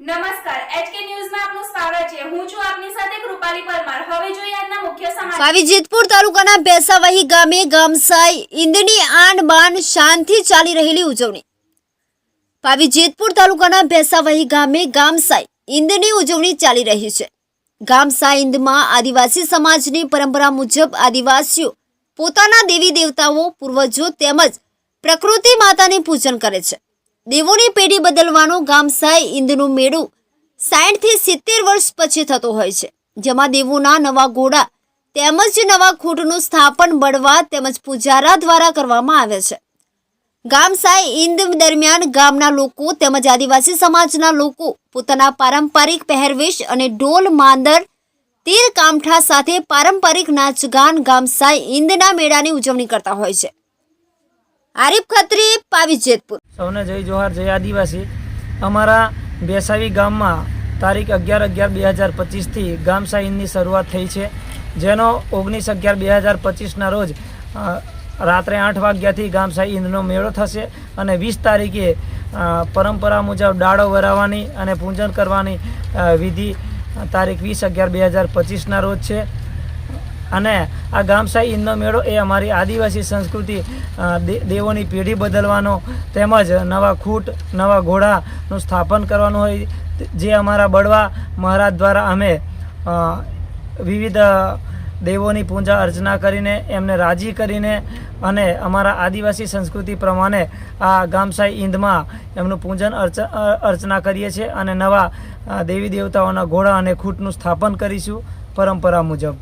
નમસ્કાર એચકે ન્યૂઝમાં આપનું સ્વાગત છે. હું છું આપની સાથે કૃપાલી પરમાર. હવે જોઈએ આજના મુખ્ય સમાચાર. પાવી જેતપુર તાલુકાના ભેસાવહી ગામે ગામસાઈ ઈંદની આન બાન શાંતિ ચાલી રહેલી ઉજવણી. પાવી જેતપુર તાલુકાના ભેસાવહી ગામે ગામસાઈ ઈંદની ઉજવણી ચાલી રહી છે. ગામસાઈ ઈંદમાં આદિવાસી સમાજની પરંપરા મુજબ આદિવાસીઓ પોતાના દેવી દેવતાઓ, પૂર્વજો તેમજ પ્રકૃતિ માતાને પૂજન કરે છે. દેવોની પેઢી બદલવાનો ગામસાઈ ઈંદનું મેળું સાઠથી સિત્તેર વર્ષ પછી થતો હોય છે, જેમાં દેવોના નવા ઘોડા તેમજ નવા ખૂંટનું સ્થાપન, બળવા તેમજ પૂજારા દ્વારા કરવામાં આવે છે. ગામસાઈ ઈંદ દરમિયાન ગામના લોકો તેમજ આદિવાસી સમાજના લોકો પોતાના પારંપરિક પહેરવેશ અને ઢોલ, માંદર, તીર, કામઠા સાથે પારંપરિક નાચગાન ગામસાઈ ઈંદના મેળાની ઉજવણી કરતા હોય છે. આરીફ ખત્રી, પાવી જેતપુર. સૌને જય જોહાર, જય આદિવાસી. અમારા બેસાવી ગામમાં તારીખ અગિયાર અગિયાર બે હજાર પચીસથી ગામ શરૂઆત થઈ છે. જેનો ઓગણીસ અગિયાર બે હજાર પચીસના રોજ રાત્રે આઠ વાગ્યાથી ગામ સાઈ મેળો થશે અને વીસ તારીખે પરંપરા મુજબ ડાળો વરાવવાની અને પૂજન કરવાની વિધિ તારીખ વીસ અગિયાર બે હજાર પચીસના રોજ છે. અને આ ગામસાઈ ઈંદનો મેળો એ અમારી આદિવાસી સંસ્કૃતિ દેવોની પેઢી બદલવાનો તેમજ નવા ખૂટ, નવા ઘોડાનું સ્થાપન કરવાનું હોય. જે અમારા બળવા મહારાજ દ્વારા અમે વિવિધ દેવોની પૂજા અર્ચના કરીને એમને રાજી કરીને અને અમારા આદિવાસી સંસ્કૃતિ પ્રમાણે આ ગામસાઈ ઈંદમાં એમનું પૂજન અર્ચ અર્ચના કરીએ છીએ અને નવા દેવી દેવતાઓના ઘોડા અને ખૂટનું સ્થાપન કરીશું. પરંપરા મુજબ.